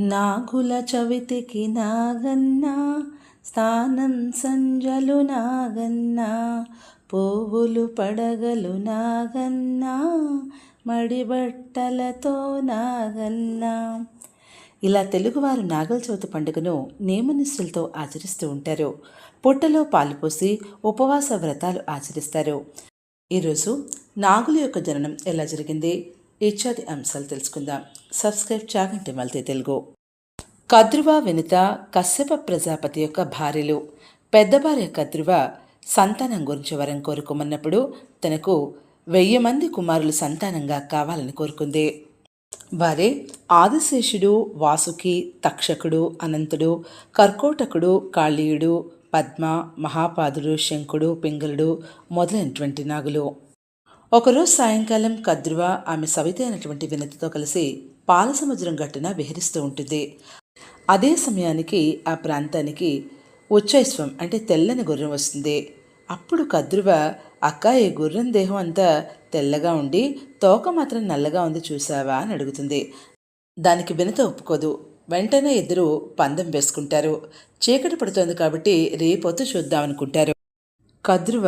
నాగుల చవితికి నాగన్న స్థానం సంజలు నాగన్న పువ్వులు పడగలు నాగన్న మడిబట్టలతో నాగన్న. ఇలా తెలుగువారు నాగల చవితి పండుగను నియమనిష్టలతో ఆచరిస్తూ ఉంటారు. పుట్టలో పాలు పోసి ఉపవాస వ్రతాలు ఆచరిస్తారు. ఈరోజు నాగుల యొక్క జననం ఎలా జరిగింది? ఇత్యాది అంశాలు తెలుసుకుందాం. సబ్స్క్రైబ్ చాగంటి మల్తే తెలుగు. కద్రువ వినిత కశ్యప ప్రజాపతి యొక్క భార్యలు. పెద్ద భార్య కద్రువ సంతానం గురించి వరం కోరుకోమన్నప్పుడు తనకు వెయ్యి మంది కుమారులు సంతానంగా కావాలని కోరుకుంది. వారే ఆదిశేషుడు వాసుకి తక్షకుడు అనంతుడు కర్కోటకుడు కాళీయుడు పద్మ మహాపాదుడు శంకుడు పింగళుడు మొదలైనటువంటి నాగులు. ఒకరోజు సాయంకాలం కద్రువ ఆమె సవిత అయినటువంటి వినతితో కలిసి పాల సముద్రం గట్టున విహరిస్తూ ఉంటుంది. అదే సమయానికి ఆ ప్రాంతానికి ఉచ్చైస్వం అంటే తెల్లని గుర్రం వస్తుంది. అప్పుడు కద్రువ అక్క ఈ గుర్రం దేహం అంతా తెల్లగా ఉండి తోక మాత్రం నల్లగా ఉంది చూసావా అని అడుగుతుంది. దానికి వినత ఒప్పుకోదు. వెంటనే ఇద్దరు పందెం వేసుకుంటారు. చీకటి పడుతోంది కాబట్టి రేపొత్తు చూద్దామనుకుంటారు. కద్రువ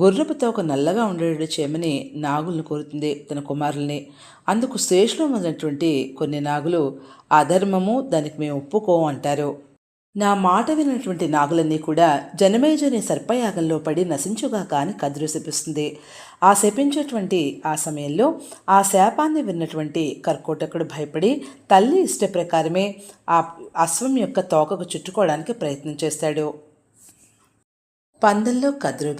గొర్రెపు తోక నల్లగా ఉండేటట్టు చేయమని నాగులను కోరుతుంది తన కుమారుల్ని. అందుకు శేషులో మొదలైనటువంటి కొన్ని నాగులు అధర్మము దానికి మేము ఒప్పుకోం అంటారు. నా మాట వినటువంటి నాగులన్నీ కూడా జనమేజని సర్పయాగంలో పడి నశించుగాక అని కదురు శపిస్తుంది. ఆ శపించేటువంటి ఆ సమయంలో ఆ శాపాన్ని విన్నటువంటి కర్కోటకుడు భయపడి తల్లి ఇష్ట ప్రకారమే ఆ అశ్వం యొక్క తోకకు చుట్టుకోవడానికి ప్రయత్నం చేస్తాడు. పందెల్లో కదురు